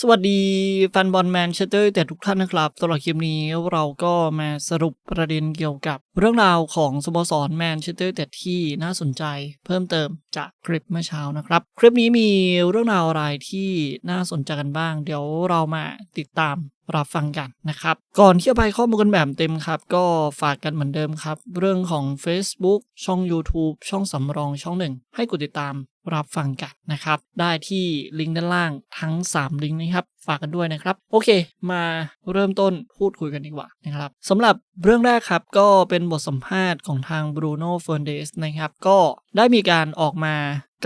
สวัสดีแฟนบอลแมนเชสเตอร์แต่ทุกท่านนะครับตลอดคลิปนี้เราก็มาสรุปประเด็นเกี่ยวกับเรื่องราวของสโมสรแมนเชสเตอร์แต่ที่น่าสนใจเพิ่มเติมจากคลิปเมื่อเช้านะครับ คลิปนี้มีเรื่องราวอะไรที่น่าสนใจกันบ้าง เดี๋ยวเรามาติดตามรับฟังกันนะครับ ก่อนที่จะไปข้อมูลกันแบบเต็มครับ ก็ฝากกันเหมือนเดิมครับ เรื่องของ Facebook ช่อง YouTube ช่องสำรองช่องหนึ่งให้กดติดตาม รับฟังกันนะครับ ได้ที่ลิงก์ด้านล่างทั้ง 3 ลิงก์นะครับ ฝากกันด้วยนะครับ โอเค มาเริ่มต้นพูดคุยกันดีกว่านะครับสำหรับเรื่องแรกครับ ก็เป็นบทสัมภาษณ์ของทางบรูโน่เฟ r ร์นเดสนะครับ ก็ได้มีการออกมา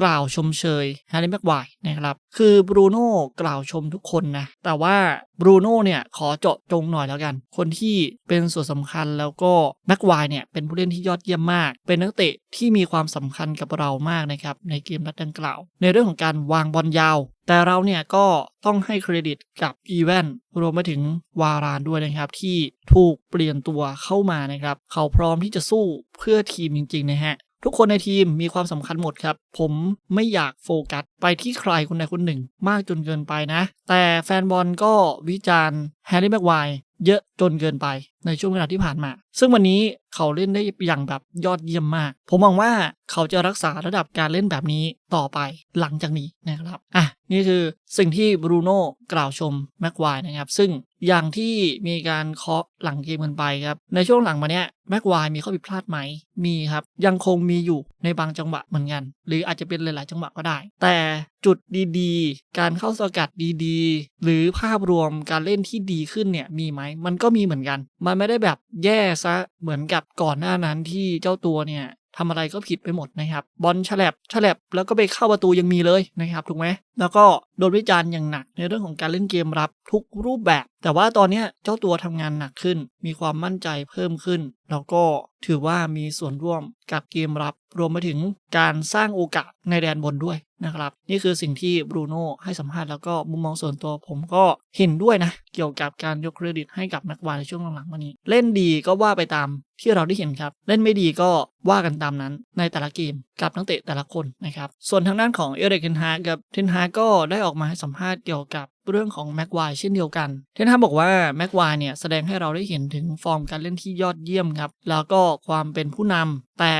กล่าวชมเชยแฮร์รี่แม็กไวนะครับ คือบรูโน่กล่าวชมทุกคนนะ แต่ว่าบรูโน่เนี่ยขอเจาะจงหน่อยแล้วกัน คนที่เป็นส่วนสำคัญแล้วก็แม็กไวเนี่ยเป็นผู้เล่นที่ยอดเยี่ยมมาก เป็นนักเตะที่มีความสำคัญกับเรามากนะครับในเกมนัดดังกล่าว ในเรื่องของการวางบอลยาว แต่เราเนี่ยก็ต้องให้เครดิตกับอีเวนรวมไปถึงวารานด้วยนะครับ ที่ถูกเปลี่ยนตัวเข้ามานะครับ เขาพร้อมที่จะสู้เพื่อทีมจริงๆนะฮะทุกคนในทีมมีความสำคัญหมดครับ ผมไม่อยากโฟกัสไปที่ใครคนใดคนหนึ่ง มากจนเกินไปนะ แต่แฟนบอลก็วิจารณ์แฮร์รี่แม็กไวร์เยอะจนเกินไปในช่วงเวลาที่ผ่านมา ซึ่งวันนี้เขาเล่นได้อย่างแบบยอดเยี่ยมมาก ผมมองว่าเขาจะรักษาระดับการเล่นแบบนี้ต่อไปหลังจากนี้นะครับ อะ นี่คือสิ่งที่บรูโน่กล่าวชมแม็กไวร์นะครับ ซึ่งอย่างที่มีการเคาะหลังเกมกันไปครับ ในช่วงหลังมาเนี้ยแม็กไวร์มีข้อผิดพลาดไหม มีครับ ยังคงมีอยู่ในบางจังหวะเหมือนกัน หรืออาจจะเป็นหลาย ๆ จังหวะก็ได้ แต่จุดดีๆ การเข้าสกัดดีๆ หรือภาพรวมการเล่นที่ดีขึ้นเนี่ยมีไหม มันก็มีเหมือนกัน มันไม่ได้แบบแย่ซะเหมือนกับก่อนหน้านั้นที่เจ้าตัวเนี่ยทำอะไรก็ผิดไปหมดนะครับ บอลฉลับฉลับแล้วก็ไปเข้าประตูยังมีเลยนะครับ ถูกไหม แล้วก็โดนวิจารณ์อย่างหนักในเรื่องของการเล่นเกมรับทุกรูปแบบ แต่ว่าตอนนี้เจ้าตัวทำงานหนักขึ้น มีความมั่นใจเพิ่มขึ้น แล้วก็ถือว่ามีส่วนร่วมกับเกมรับ รวมไปถึงการสร้างโอกาสในแดนบนด้วยนะครับ นี่คือสิ่งที่บรูโน่ให้สัมภาษณ์แล้วก็มุมมองส่วนตัวผมก็เห็นด้วยนะ เกี่ยวกับการยกเครดิตให้กับนักวายในช่วงหลังๆมานี้ เล่นดีก็ว่าไปตามที่เราได้เห็นครับ เล่นไม่ดีก็ว่ากันตามนั้นในแต่ละเกมกับนักเตะแต่ละคนนะครับส่วนทางด้านของเอเรกเทนฮากับเทนฮากก็ได้ออกมาให้สัมภาษณ์เกี่ยวกับเรื่องของแม็กไวเช่นเดียวกัน เทนฮาบอกว่าแม็กไวเนี่ยแสดงให้เราได้เห็นถึงฟอร์มการเล่นที่ยอดเยี่ยมครับ แล้วก็ความเป็นผู้นำแต่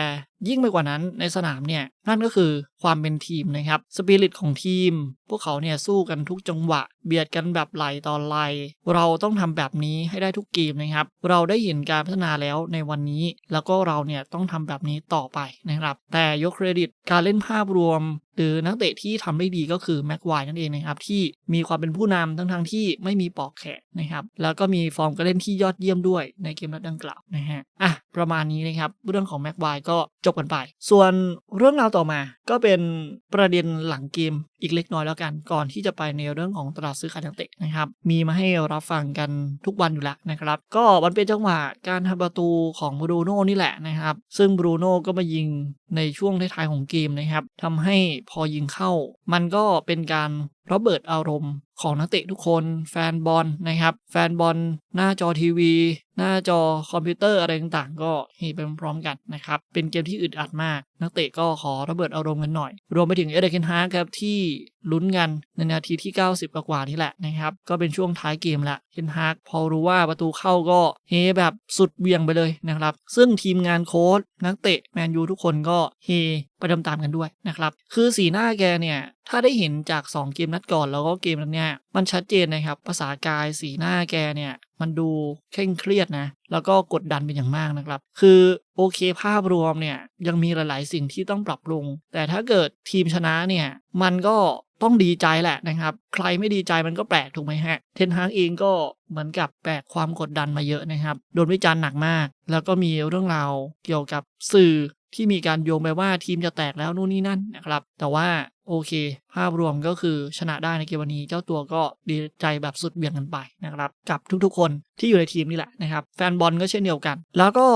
ยิ่งไปกว่านั้นในสนามเนี่ยนั่นก็คือความเป็นทีมนะครับสปิริตของทีม พวกเขาเนี่ยสู้กันทุกจังหวะ เบียดกันแบบไหลต่อไหลเราต้องทำแบบนี้ให้ได้ทุกเกมนะครับ เราได้เห็นการพัฒนาแล้วในวันนี้ แล้วก็เราเนี่ยต้องทำแบบนี้ต่อไปนะครับ แต่ยกเครดิตการเล่นภาพรวม หรือนักเตะที่ทำได้ดีก็คือแม็กไวนั่นเองนะครับ ที่มีความเป็นผู้นำทั้งทงที่ไม่มีปอกแขนนะครับ แล้วก็มีฟอร์มการเล่นที่ยอดเยี่ยมด้วยในเกมนัดดังกล่าวนะฮะอะประมาณนี้นะครับเรื่องของแม็กไวก็จบกันไป ส่วนเรื่องราวต่อมา ก็เป็นประเด็นหลังเกมอีกเล็กน้อยแล้วกัน ก่อนที่จะไปในเรื่องของตลาดซื้อขายนักเตะนะครับ มีมาให้รับฟังกันทุกวันอยู่แล้วนะครับ ก็มันเป็นจังหวะการทำประตูของบรูโน่นี่แหละนะครับ ซึ่งบรูโน่ก็มายิงในช่วงท้ายๆของเกมนะครับทำให้พอยิงเข้า มันก็เป็นการระเบิดอารมณ์ของนักเตะทุกคนแฟนบอลนะครับ แฟนบอลหน้าจอทีวี หน้าจอคอมพิวเตอร์อะไรต่างๆ ก็เฮไปพร้อมกันนะครับ เป็นเกมที่อึดอัดมาก นักเตะก็ขอระเบิดอารมณ์กันหน่อย รวมไปถึงเอเดเคนฮาร์ครับที่ลุ้นกันในนาทีที่ 90 กว่านี่แหละนะครับ ก็เป็นช่วงท้ายเกมละเคนฮาร์พอรู้ว่าประตูเข้าก็เฮแบบสุดเวียงไปเลยนะครับ ซึ่งทีมงานโค้ชนักเตะแมนยูทุกคนก็เฮไปตามๆกันด้วยนะครับ คือสีหน้าแกเนี่ย ถ้าได้เห็นจาก 2 เกมนัดก่อนแล้วก็เกมนั้นเนี่ย มันชัดเจนนะครับ ภาษากายสีหน้าแกเนี่ย มันดูเคร่งเครียดนะ แล้วก็กดดันเป็นอย่างมากนะครับ คือโอเคภาพรวมเนี่ยยังมีหลายๆ สิ่งที่ต้องปรับปรุง แต่ถ้าเกิดทีมชนะเนี่ยมันก็ต้องดีใจแหละนะครับ ใครไม่ดีใจมันก็แปลกถูกไหมฮะ เทนฮากเองก็เหมือนกับแบกความกดดันมาเยอะนะครับ โดนวิจารณ์หนักมาก แล้วก็มีเรื่องราวเกี่ยวกับสื่อที่มีการโยงไปว่าทีมจะแตกแล้วนู่นนี่นั่นนะครับ แต่ว่า โอเค ภาพรวมก็คือชนะได้ในเกมวันนี้ เจ้าตัวก็ดีใจแบบสุดเบี่ยงกันไปนะครับกับทุกๆ คนที่อยู่ในทีมนี่แหละนะครับ แฟนบอลก็เช่นเดียวกัน แล้วก็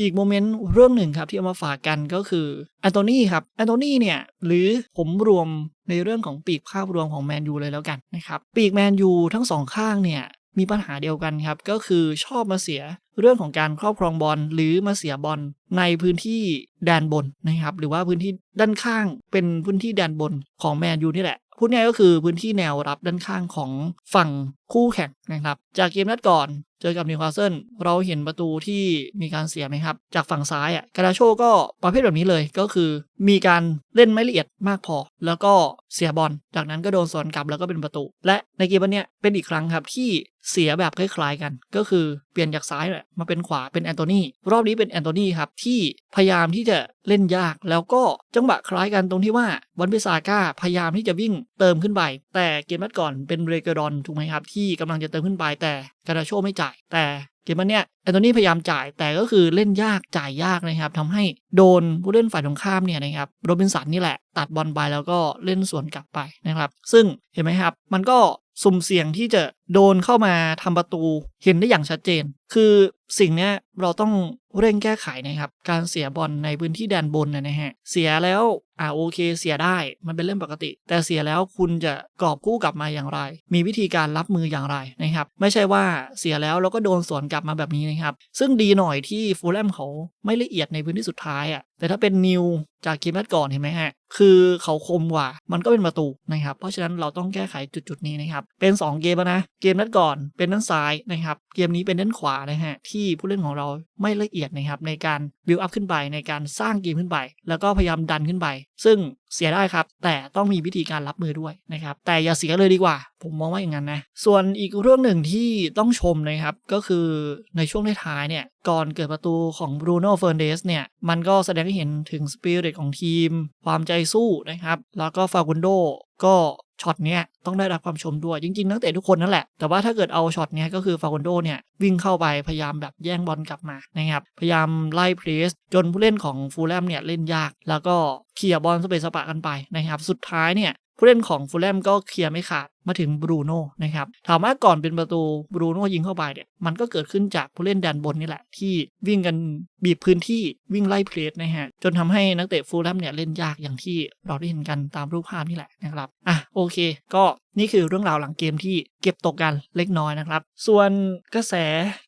อีกโมเมนต์เรื่องหนึ่งครับ ที่เอามาฝากกันก็คือแอนโทนีครับแอนโทนีเนี่ย หรือผมรวมในเรื่องของปีกภาพรวมของแมนยูเลยแล้วกันนะครับ ปีกแมนยูทั้งสองข้างเนี่ยมีปัญหาเดียวกันครับ ก็คือชอบมาเสีย เรื่องของการครอบครองบอลหรือมาเสียบอลในพื้นที่แดนบนนะครับ หรือว่าพื้นที่ด้านข้างเป็นพื้นที่แดนบนของแมนยูนี่แหละพูดง่ายก็คือพื้นที่แนวรับด้านข้างของฝั่งคู่แข่งนะครับ จากเกมนัดก่อนเจอกับนิวคาสเซิลเราเห็นประตูที่มีการเสียไหมครับ จากฝั่งซ้ายอะกาดาโชก็ประเภทแบบนี้เลยก็คือ มีการเล่นไม่ละเอียดมากพอ แล้วก็เสียบอล จากนั้นก็โดนสวนกลับแล้วก็เป็นประตู และในเกมวันนี้เป็นอีกครั้งครับที่เสียแบบคล้ายๆกัน ก็คือ ปลี่ยนจากซ้ายแหละมาเป็นขวาเป็นแอนโทนีรอบนี้เป็นแอนโทนีครับที่พยายามที่จะเล่นยาก แล้วก็จังหวะคล้ายกันตรงที่ว่าวันเบซาก้าพยายามที่จะวิ่งเติมขึ้นไป แต่เกมนัดก่อนเป็นเรเกอรอนถูกไหมครับ ที่กำลังจะเติมขึ้นไปแต่กาดาโชไม่จ่าย แต่เกมนเนี้ยแอนโทนีพยายามจ่ายแต่ก็คือเล่นยากจ่ายยากนะครับทำให้โดนผู้เล่นฝ่ายตรงข้ามเนี่ยนะครับโรบินสันนี่แหละตัดบอลไปแล้วก็เล่นสวนกลับไปนะครับ ซึ่งเห็นไหมครับ มันก็สุ่มเสี่ยงที่จะ โดนเข้ามาทำประตูเห็นได้อย่างชัดเจน คือสิ่งนี้เราต้องเร่งแก้ไขนะครับ การเสียบอลในพื้นที่แดนบนนะนะฮะ เสียแล้วอ่าโอเค เสียได้มันเป็นเรื่องปกติ แต่เสียแล้วคุณจะกอบกู้กลับมาอย่างไร มีวิธีการรับมืออย่างไรนะครับ ไม่ใช่ว่าเสียแล้วแล้วก็โดนสวนกลับมาแบบนี้นะครับ ซึ่งดีหน่อยที่ฟูลแลมเขาไม่ละเอียดในพื้นที่สุดท้ายอะแต่ถ้าเป็นนิวจากเกมนัดก่อนเห็นไหมฮะคือเขาคมกว่ามันก็เป็นประตูนะครับ เพราะฉะนั้นเราต้องแก้ไขจุดๆนี้นะครับเป็น 2 เกมนะเกมนัดก่อนเป็นด้านซ้ายนะครับ เกมนี้เป็นด้านขวานะฮะที่ผู้เล่นของเราไม่ละเอียดนะครับในการบิวอัพขึ้นไปในการสร้างเกมขึ้นไป แล้วก็พยายามดันขึ้นไป ซึ่งเสียได้ครับ แต่ต้องมีวิธีการรับมือด้วยนะครับ แต่อย่าเสียเลยดีกว่า ผมมองว่าอย่างนั้นนะ ส่วนอีกเรื่องหนึ่งที่ต้องชมนะครับ ก็คือในช่วงท้ายเนี่ย ก่อนเกิดประตูของบรูโน่เฟ r ร์เดสเนี่ย มันก็แสดงให้เห็นถึงสปิริตของทีม ความใจสู้นะครับ แล้วก็ฟากุนโด ก็ช็อตเนี้ยต้องได้รับความชมด้วยจริงๆนักเตะทุกคนนั่นแหละ แต่ว่าถ้าเกิดเอาช็อตเนี้ยก็คือฟากุนโดเนี่ยวิ่งเข้าไปพยายามแบบแย่งบอลกลับมานะครับพยายามไล่เพรสจนผู้เล่นของฟูลแลมเนี่ยเล่นยาก แล้วก็เคลียร์บอลสเปซสปะกันไปนะครับสุดท้ายเนี่ยผู้เล่นของฟูลแลมก็เคลียร์ไม่ขาด มาถึงบรูโน่นะครับถามว่าก่อนเป็นประตูบรูโน่ยิงเข้าไปเนี่ยมันก็เกิดขึ้นจากผู้เล่นแดนบนนี่แหละ ที่วิ่งกันบีบพื้นที่วิ่งไล่เพลสนะฮะจนทำให้นักเตะฟูลแลมเนี่ยเล่นยากอย่างที่เราได้เห็นกันตามรูปภาพนี่แหละนะครับอะโอเค ก็นี่คือเรื่องราวหลังเกมที่เก็บตกกันเล็กน้อยนะครับ ส่วนกระแส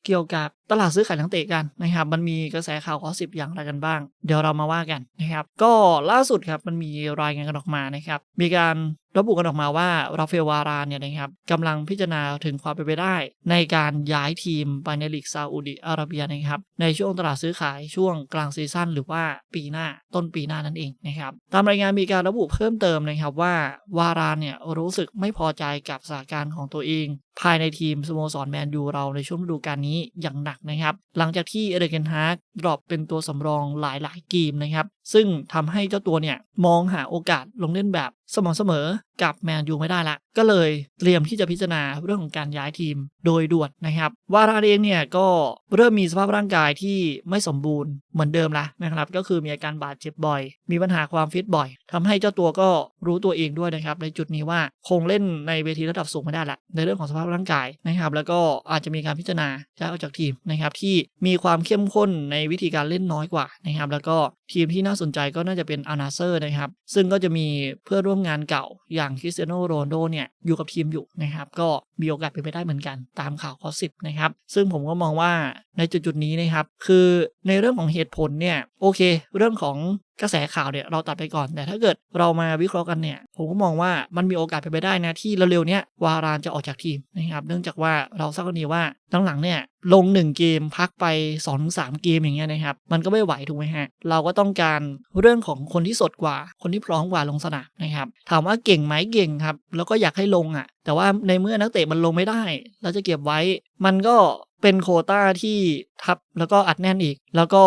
เกี่ยวกับตลาดซื้อขายนักเตะกันนะครับ มันมีกระแสข่าวข้อสิบอย่างอะไรกันบ้าง เดี๋ยวเรามาว่ากันนะครับ ก็ล่าสุดครับมันมีรายงานกันออกมานะครับ มีการ ระบุกันออกมาว่าราฟาเฟลวารานเนี่ยนะครับกำลังพิจารณาถึงความเป็นไปได้ ในการย้ายทีมไปในลีกซาอุดิอาระเบียนะครับในช่วงตลาดซื้อขายช่วงกลางซีซั่นหรือว่าปีหน้าต้นปีหน้านั่นเองนะครับตามรายงานมีการระบุเพิ่มเติมนะครับว่าวารานเนี่ยรู้สึกไม่พอใจกับสถานการณ์ของตัวเองภายในทีมสโมสรแมนยูเราในช่วงฤดูกาลนี้อย่างหนักนะครับ หลังจากที่เอเดเกนฮาร์กดรอปเป็นตัวสำรองหลายๆเกมนะครับ ซึ่งทำให้เจ้าตัวเนี่ย มองหาโอกาสลงเล่นแบบสม่ำเสมอกับแมนยูไม่ได้ละก็เลยเตรียมที่จะพิจารณาเรื่องของการย้ายทีมโดยด่วนนะครับวาราเองเนี่ยก็เริ่มมีสภาพร่างกายที่ไม่สมบูรณ์เหมือนเดิมละนะครับ ก็คือมีอาการบาดเจ็บบ่อย มีปัญหาความฟิตบ่อยทำให้เจ้าตัวก็รู้ตัวเองด้วยนะครับ ในจุดนี้ว่าคงเล่นในเวทีระดับสูงไม่ได้ละในเรื่องของสภาพร่างกายนะครับ แล้วก็อาจจะมีการพิจารณาย้ายออกจากทีมนะครับที่มีความเข้มข้นในวิธีการเล่นน้อยกว่านะครับ แล้วก็ทีมที่น่าสนใจก็น่าจะเป็นอานาเซอร์นะครับ ซึ่งก็จะมีเพื่อร่วมงานเก่าอย่างคริสเตียโนโรนโดเนี่ยอยู่กับทีมอยู่นะครับ ก็มีโอกาสเป็นไปได้เหมือนกันตามข่าวข้อสิบนะครับ ซึ่งผมก็มองว่าในจุดๆนี้นะครับ คือในเรื่องของเหตุผลเนี่ยโอเค เรื่องของ กระแสข่าวเนี่ยเราตัดไปก่อน แต่ถ้าเกิดเรามาวิเคราะห์กันเนี่ย ผมก็มองว่ามันมีโอกาสเป็นไปได้นะที่เร็วๆเนี้ยวารานจะออกจากทีมนะครับ เนื่องจากว่าเราทราบกันดีว่าหลังๆเนี่ยลง 1 เกมพักไป 2-3 เกมอย่างเงี้ยนะครับ มันก็ไม่ไหวถูกไหมฮะ เราก็ต้องการเรื่องของคนที่สดกว่า คนที่พร้อมกว่าลงสนามนะครับ ถามว่าเก่งไหมเก่งครับ แล้วก็อยากให้ลงอะ แต่ว่าในเมื่อนักเตะมันลงไม่ได้ เราจะเก็บไว้ มันก็เป็นโคต้าที่ ทับแล้วก็อัดแน่นอีก แล้วก็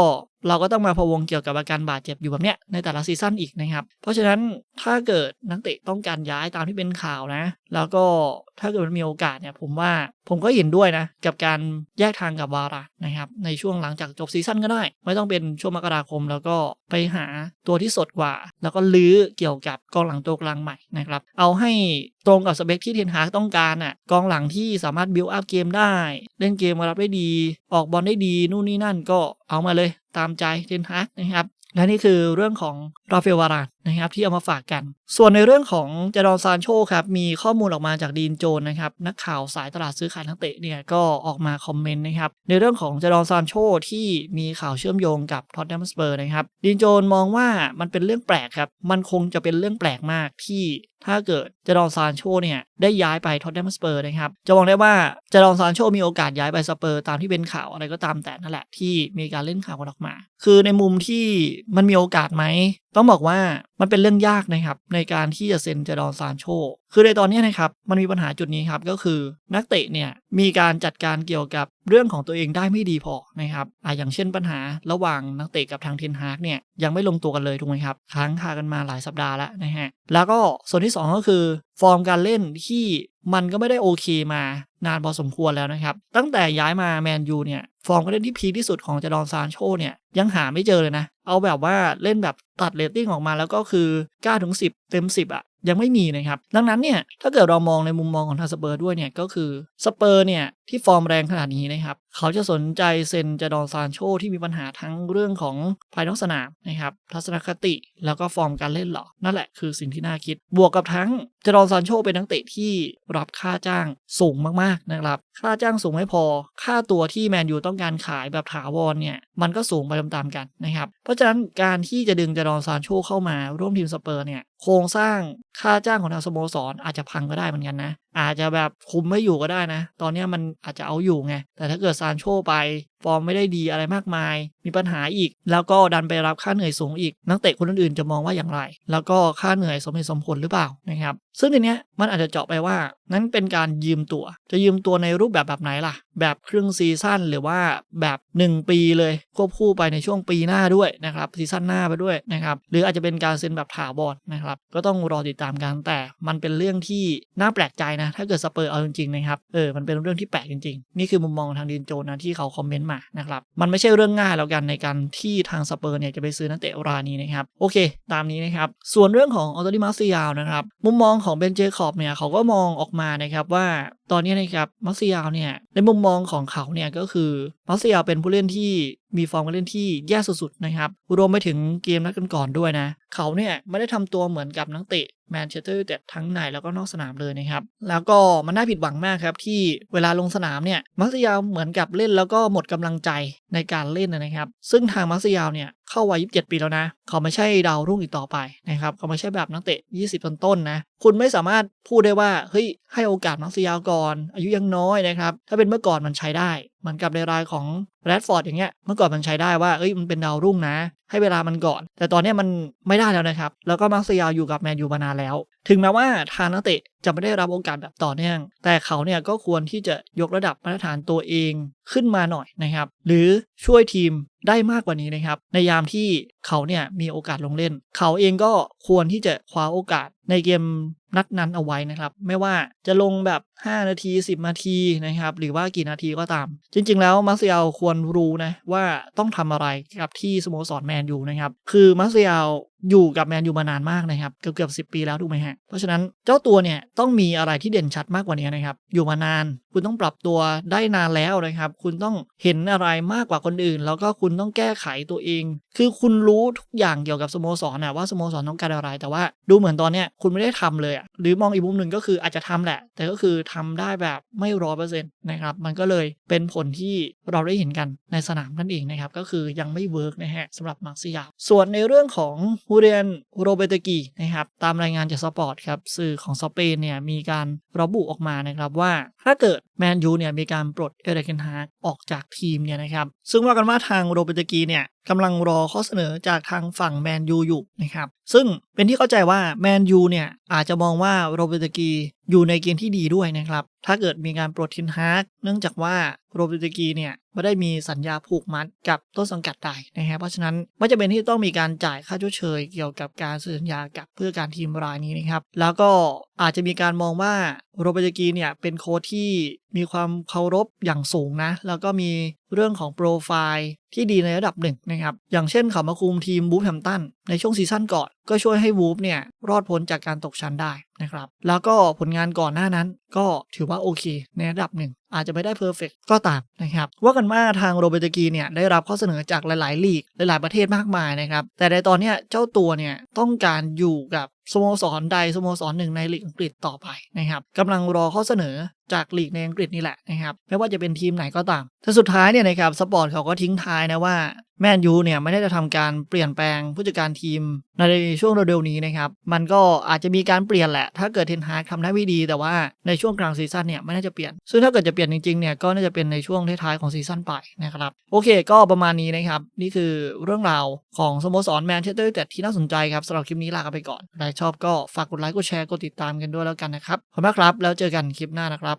เราก็ต้องมาพะวงเกี่ยวกับอาการบาดเจ็บอยู่แบบเนี้ยในแต่ละซีซั่นอีกนะครับ เพราะฉะนั้นถ้าเกิดนักเตะต้องการย้ายตามที่เป็นข่าวนะ แล้วก็ถ้าเกิดมันมีโอกาสเนี่ยผมว่าผมก็เห็นด้วยนะ กับการแยกทางกับวาระนะครับ ในช่วงหลังจากจบซีซั่นก็ได้ ไม่ต้องเป็นช่วงมกราคม แล้วก็ไปหาตัวที่สดกว่า แล้วก็ลื้อเกี่ยวกับกองหลังตัวกลางใหม่นะครับ เอาให้ตรงกับสเปคที่เทนฮากต้องการอะกองหลังที่สามารถบิวอัพเกมได้ เล่นเกมมารับได้ดี ออกบอลได้ดีนู่นนี่นั่นก็เอามาเลยตามใจเทนฮากนะครับ และนี่คือเรื่องของราฟาเฟลวารานนะครับที่เอามาฝากกัน ส่วนในเรื่องของเจดอนซานโชครับมีข้อมูลออกมาจากดีนโจนนะครับนักข่าวสายตลาดซื้อขายนักเตะเนี่ยก็ออกมาคอมเมนต์นะครับในเรื่องของเจดอนซานโชที่มีข่าวเชื่อมโยงกับท็อตแนมสเปอร์นะครับดีนโจนมองว่ามันเป็นเรื่องแปลกครับมันคงจะเป็นเรื่องแปลกมากที่ ถ้าเกิดจะดอนซานโชเนี่ยได้ย้ายไปท็อตแนมสเปอร์นะครับ จะมองได้ว่าจะดอนซานโชมีโอกาสย้ายไปสเปอร์ตามที่เป็นข่าวอะไรก็ตามแต่นั่นแหละที่มีการเล่นข่าวกันออกมา คือในมุมที่มันมีโอกาสไหม ต้องบอกว่ามันเป็นเรื่องยากนะครับ ในการที่จะเซ็นเจดอนซานโช คือในตอนนี้นะครับ มันมีปัญหาจุดนี้ครับ ก็คือนักเตะเนี่ยมีการจัดการเกี่ยวกับเรื่องของตัวเองได้ไม่ดีพอนะครับอ่าอย่างเช่นปัญหาระหว่างนักเตะกับทางเทนฮากเนี่ยยังไม่ลงตัวกันเลยถูกไหมครับ ค้างคากันมาหลายสัปดาห์แล้วนะฮะ แล้วก็ส่วนที่สองก็คือ ฟอร์มการเล่นที่มันก็ไม่ได้โอเคมานานพอสมควรแล้วนะครับ ตั้งแต่ย้ายมาแมนยูเนี่ยฟอร์มการเล่นที่พีคที่สุดของจดอนซานโชเนี่ยยังหาไม่เจอเลยนะ เอาแบบว่าเล่นแบบตัดเรตติ้งออกมาแล้วก็คือ9ถึง10 เต็ม 10อะยังไม่มีนะครับ ดังนั้นเนี่ยถ้าเกิดเรามองในมุมมองของทางสเปอร์ด้วยเนี่ยก็คือสเปอร์เนี่ยที่ฟอร์มแรงขนาดนี้นะครับ เขาจะสนใจเซนจดอนซานโชที่มีปัญหาทั้งเรื่องของภายนอกสนามนะครับทัศนคติแล้วก็ฟอร์มการเล่นหรอ นั่นแหละคือสิ่งที่น่าคิด บวกกับทั้งจดอนซานโชเป็นนักเตะที่รับค่าจ้างสูงมากๆนะครับ ค่าจ้างสูงไม่พอ ค่าตัวที่แมนยูต้องการขายแบบถาวรเนี่ยมันก็สูงไปตามๆกันนะครับ เพราะฉะนั้นการที่จะดึงจดอนซานโชเข้ามาร่วมทีมสเปอร์เนี่ยโครงสร้างค่าจ้างของทางสโมสรอาจจะพังก็ได้เหมือนกันนะ อาจจะแบบคุมไม่อยู่ก็ได้นะ ตอนนี้มันอาจจะเอาอยู่ไง แต่ถ้าเกิดซานโชไปฟอร์มไม่ได้ดีอะไรมากมาย มีปัญหาอีก แล้วก็ดันไปรับค่าเหนื่อยสูงอีก นักเตะคนอื่นๆจะมองว่าอย่างไร แล้วก็ค่าเหนื่อยสมเหตุสมผลหรือเปล่านะครับ ซึ่งในเนี้ยมันอาจจะเจาะไปว่า นั้นเป็นการยืมตัว จะยืมตัวในรูปแบบแบบไหนล่ะ แบบครึ่งซีซั่นหรือว่าแบบ 1 ปีเลยควบคู่ไปในช่วงปีหน้าด้วยนะครับซีซั่นหน้าไปด้วยนะครับ หรืออาจจะเป็นการเซ็นแบบถาวรนะครับ ก็ต้องรอติดตามกันแต่มันเป็นเรื่องที่น่าแปลกใจนะถ้าเกิดสเปอร์เอาจริงๆนะครับ เออ มันเป็นเรื่องที่แปลกจริงๆ นี่คือมุมมองทางดินโจนะที่เขาคอมเมนต์มานะครับ มันไม่ใช่เรื่องง่ายแล้วกันในการที่ทางสเปอร์เนี่ยจะไปซื้อนักเตะรายนี้นะครับ โอเค ตามนี้นะครับ ส่วนเรื่องของออโตดิมาซิยาวนะครับ มุมมองของเบนเจคอบเนี่ยเขาก็มองออกมานะครับว่าตอนนี้นะครับมัซิยาวเนี่ยในมุมมองของเขาเนี่ยก็คือมัซิยาวเป็นผู้เล่นที่ มีฟอร์มการเล่นที่แย่สุดๆนะครับ รวมไปถึงเกมนัดกันก่อนด้วยนะ เขาเนี่ยไม่ได้ทำตัวเหมือนกับนักเตะแมนเชสเตอร์ยูไนเต็ดทั้งในแล้วก็นอกสนามเลยนะครับ แล้วก็มันน่าผิดหวังมากครับ ที่เวลาลงสนามเนี่ยมัสยาวเหมือนกับเล่นแล้วก็หมดกำลังใจในการเล่นนะครับ ซึ่งทางมัสยาวเนี่ยเข้าวัย 27 ปีแล้วนะ เขาไม่ใช่ดาวรุ่งอีกต่อไปนะครับ เขาไม่ใช่แบบนักเตะ 20 ต้นๆนะ คุณไม่สามารถพูดได้ว่า เฮ้ย ให้โอกาสมักสยาวก่อน อายุยังน้อยนะครับ ถ้าเป็นเมื่อก่อนมันใช้ได้ เหมือนกับในรายของแรดฟอร์ดอย่างเงี้ย เมื่อก่อนมันใช้ได้ว่า เอ้ย มันเป็นดาวรุ่งนะ ให้เวลามันก่อน แต่ตอนนี้มันไม่ได้แล้วนะครับ แล้วก็มักสยาวอยู่กับแมนยูมานานแล้ว ถึงแม้ว่าทางนักเตะจะไม่ได้รับโอกาสแบบต่อเนื่อง แต่เขาเนี่ยก็ควรที่จะยกระดับมาตรฐานตัวเองขึ้นมาหน่อยนะครับ หรือช่วยทีมได้มากกว่านี้นะครับ ในยามที่เขาเนี่ยมีโอกาสลงเล่น เขาเองก็ควรที่จะคว้าโอกาสในเกมนัดนั้นเอาไว้นะครับ ไม่ว่าจะลงแบบ 5 นาที 10 นาทีนะครับ หรือว่ากี่นาทีก็ตาม จริง ๆ แล้วมาร์เซียลควรรู้นะว่าต้องทำอะไรกับที่สโมสรแมนยูนะครับ คือมาร์เซียล อยู่กับแมนยูมานานมากนะครับ เกือบเกือบสิปีแล้วถูกไหมฮะ เพราะฉะนั้นเจ้าตัวเนี่ยต้องมีอะไรที่เด่นชัดมากกว่านี้นะครับ อยู่มานาน คุณต้องปรับตัวได้นานแล้วนะครับ คุณต้องเห็นอะไรมากกว่าคนอื่น แล้วก็คุณต้องแก้ไขตัวเอง คือคุณรู้ทุกอย่างเกี่ยวกับสโมสรนะว่าสโมสรต้องการอะไร แต่ว่าดูเหมือนตอนเนี้ยคุณไม่ได้ทำเลยอะหรือมองอีกมุมหนึ่งก็คืออาจจะทำแหละ แต่ก็คือทำได้แบบไม่ร้อยเปอร์เซ็นต์นะครับ มันก็เลยเป็นผลที่เราได้เห็นกันในสนามนั่นเองนะครับ ก็คือยังไม่เวิร์กนะฮะสำหรับมาร์ซิยาส่วนในเรื่องของฮูเรียนโรเบตกีนะครับตามรายงานจากสปอร์ตครับสื่อของสเปนเนี่ยมีการระบุออกมานะครับว่าถ้าเกิดแมนยูเนี่ยมีการปลดเอเรเกนฮากออกจากทีมเนี่ยนะครับซึ่งว่ากันว่าทางโรเบตกีเนี่ยกำลังรอข้อเสนอจากทางฝั่งแมนยูอยู่นะครับซึ่งเป็นที่เข้าใจว่าแมนยูเนี่ยอาจจะมองว่าโรเบตกีอยู่ในเกณฑ์ที่ดีด้วยนะครับ ถ้าเกิดมีการปลดทินฮาร์กเนื่องจากว่าโรเบตกีเนี่ยไม่ได้มีสัญญาผูกมัดกับต้นสังกัดใดนะครับเพราะฉะนั้นไม่จะเป็นที่ต้องมีการจ่ายค่าชดเชยเกี่ยวกับการสัญญากับเพื่อการทีมรายนี้นะครับ แล้วก็อาจจะมีการมองว่าโรเบตกีเนี่ยเป็นโค้ชที่มีความเคารพอย่างสูงนะแล้วก็มี เรื่องของโปรไฟล์ที่ดีในระดับหนึ่งนะครับ อย่างเช่นเขามาคุมทีมบูฟแฮมตันในช่วงซีซั่นก่อน ก็ช่วยให้วูฟเนี่ยรอดพ้นจากการตกชั้นได้ นะครับ แล้วก็ผลงานก่อนหน้านั้นก็ถือว่าโอเคในระดับหนึ่ง อาจจะไม่ได้เพอร์เฟกก็ตามนะครับ ว่ากันว่าทางโรเบร์ตกีเนี่ยได้รับข้อเสนอจากหลายๆ ลีก หลายๆ ประเทศมากมายนะครับ แต่ในตอนนี้เจ้าตัวเนี่ยต้องการอยู่กับสโมสรใดสโมสรหนึ่งในลีกอังกฤษต่อไปนะครับกำลังรอข้อเสนอจากลีกในอังกฤษนี่แหละนะครับไม่ว่าจะเป็นทีมไหนก็ตามแต่สุดท้ายเนี่ยนะครับสปอร์ตเขาก็ทิ้งท้ายนะว่าแมนยูเนี่ยไม่ได้จะทำการเปลี่ยนแปลงผู้จัดการทีมในช่วงเร็วๆนี้นะครับ มันก็อาจจะมีการเปลี่ยนแหละ ถ้าเกิดเทนฮากทำได้ไม่ดี แต่ว่าในช่วงกลางซีซั่นเนี่ยไม่น่าจะเปลี่ยน ซึ่งถ้าเกิดจะเปลี่ยนจริงๆเนี่ยก็น่าจะเป็นในช่วงท้ายๆของซีซั่นไปนะครับ โอเค ก็ประมาณนี้นะครับ นี่คือเรื่องราวของสโมสรแมนเชสเตอร์แต่ที่น่าสนใจครับสำหรับคลิปนี้ลากันไปก่อนใครชอบก็ฝากกดไลค์กดแชร์กดติดตามกันด้วยแล้วกันนะครับขอบคุณมากครับ แล้วเจอกันคลิปหน้านะครับ